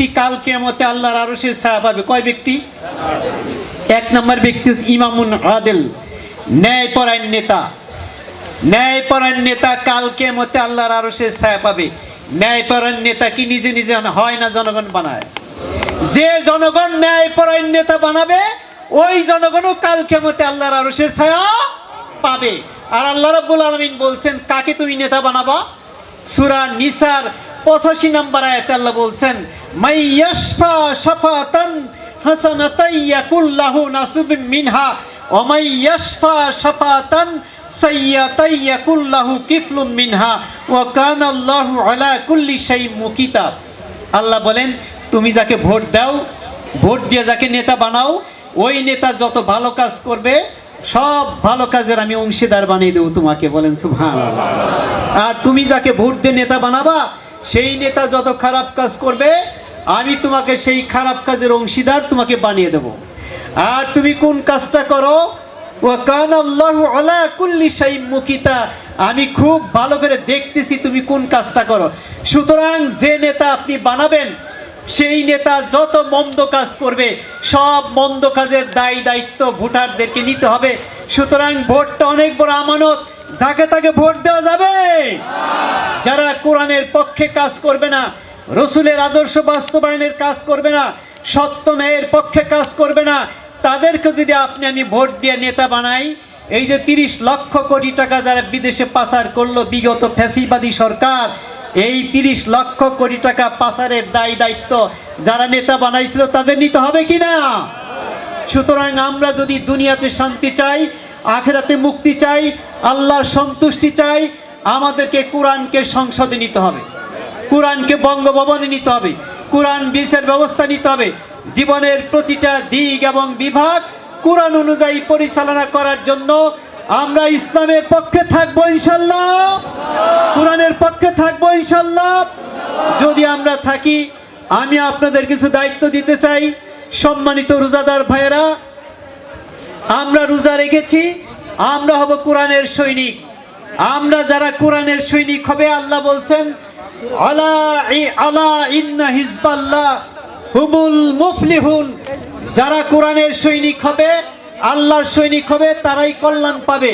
ব্যক্তি কাল কেমতে আল্লাহর আরশের ছায়া পাবে কয় ব্যক্তি? এক নম্বর ব্যক্তি ইমামুন আদেল, ন্যায়পরায়ণ নেতা। ন্যায়পরায়ণ নেতা কাল কেমতে আল্লাহর আরশের ছায়া পাবে ন্যায়পরায়ণ নেতা কি নিজে নিজে হয় না জনগণ বানায়? যে জনগণ ন্যায়পরায়ণ নেতা বানাবে, ওই জনগণও কাল কেমতে আল্লাহর আরশের ছায়া পাবে। আর আল্লাহ রাব্বুল আলামিন বলছেন, কাকে তুমি নেতা বানাবা? সূরা নিসার 85 নম্বর আয়াতে আল্লাহ বলছেন, মাই ইয়াশফা শাফাতান হাসানাতাই ইয়াকুল্লাহু নাসুবিম মিনহা, ওয়া মাই ইয়াশফা শাফাতান সাইয়াতাই ইয়াকুল্লাহু কিফলুম মিনহা, ওয়া কানা আল্লাহু আলা কুল্লি শাইইন মুকিতা। আল্লাহ বলেন, তুমি যাকে ভোট দাও, ভোট দিয়ে যাকে নেতা বানাও, ওই নেতা যত ভালো কাজ করবে, সব ভালো কাজের আমি অংশীদার বানিয়ে দেবো তোমাকে। বলেন সুভান আর তুমি যাকে ভোট দিয়ে নেতা বানাবা সেই নেতা যত খারাপ কাজ করবে, আমি তোমাকে সেই খারাপ কাজের অংশীদার তোমাকে বানিয়ে দেব। আর তুমি কোন কাজটা করো? আমি খুব ভালো করে দেখতেছি তুমি কোন কাজটা করো। সুতরাং যে নেতা আপনি বানাবেন, সেই নেতা যত মন্দ কাজ করবে, সব মন্দ কাজের দায়ী দায়িত্ব ভোটারদেরকে নিতে হবে। সুতরাং ভোটটা অনেক বড় আমানত। যাকে তাকে ভোট দেওয়া যাবে। যারা কোরআনের পক্ষে কাজ করবে না, রসুলের আদর্শ বাস্তবায়নের কাজ করবে না, সত্য ন্যায়ের পক্ষে কাজ করবে না, তাদেরকে যদি আপনি আমি ভোট দিয়ে নেতা বানাই, এই যে তিরিশ লক্ষ কোটি টাকা যারা বিদেশে পাচার করল বিগত ফ্যাসিবাদী সরকার, এই তিরিশ লক্ষ কোটি টাকা পাচারের দায় দায়িত্ব যারা নেতা বানাইছিল, তাদের নিতে হবে কি না সুতরাং আমরা যদি দুনিয়াতে শান্তি চাই আখেরাতে মুক্তি চাই, আল্লাহর সন্তুষ্টি চাই, আমাদেরকে কোরআনকে সংসদে নিতে হবে। কোরআনকে বঙ্গভবনে নিতে হবে। কোরআন বিচার ব্যবস্থা নিতে হবে। জীবনের প্রতিটা দিক এবং বিভাগ কোরআন অনুযায়ী পরিচালনা করার জন্য আমরা ইসলামের পক্ষে থাকব ইনশাল্লাহ। কোরআনের পক্ষে থাকব ইনশাল্লাহ। যদি আমরা থাকি, আমি আপনাদের কিছু দায়িত্ব দিতে চাই। সম্মানিত রোজাদার ভাইয়েরা আমরা রোজা রেখেছি, আমরা হব কোরআনের সৈনিক। আমরা যারা কোরআনের সৈনিক হবে, আল্লাহ বলছেন, আলা হুমুল যারা কোরআনের সৈনিক হবে, আল্লাহর সৈনিক হবে, তারাই কল্যাণ পাবে।